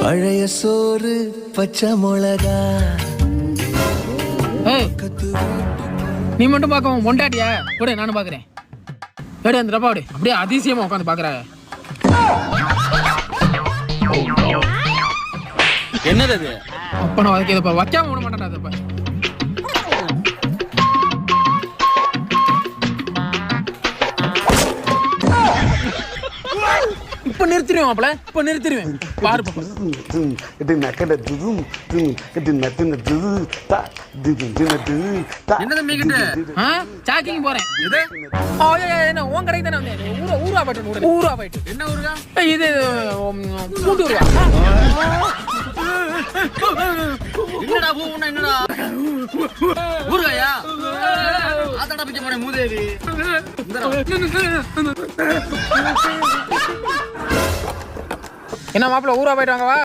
பழைய சோறு பச்சை மிளகா. ஏய் நீ மட்டும் பார்க்கவும் பொண்டாட்டியா? விடு நானும் பார்க்குறேன். எடு அந்த டப்பா விடு அப்படியே அதிசயமா உட்காந்து பார்க்குற. என்னது அது? அப்ப நான் வைக்காம விட மாட்டேன் அதப்ப இப்ப நிறுத்திடுவேன் மாப்பிள இப்ப நிறுத்திடுவேன் பாரு பாப்பா என்ன தம்பி கிட்ட சாக்கிங் போறேன் இது என்ன உன் கடைக்கு தானே வந்தேன் ஊரா ஊரா போயிட்டு ஊரா போயிட்டு என்ன ஊருக்கா இது கூட்டூர்வா என்னடா பூவுன்னா என்னடா ஊருகாயா ஆத்தாடா பிச்சை போன மூதேவி என்ன மாப்பிள ஊரா போயிட்டு வாங்கவா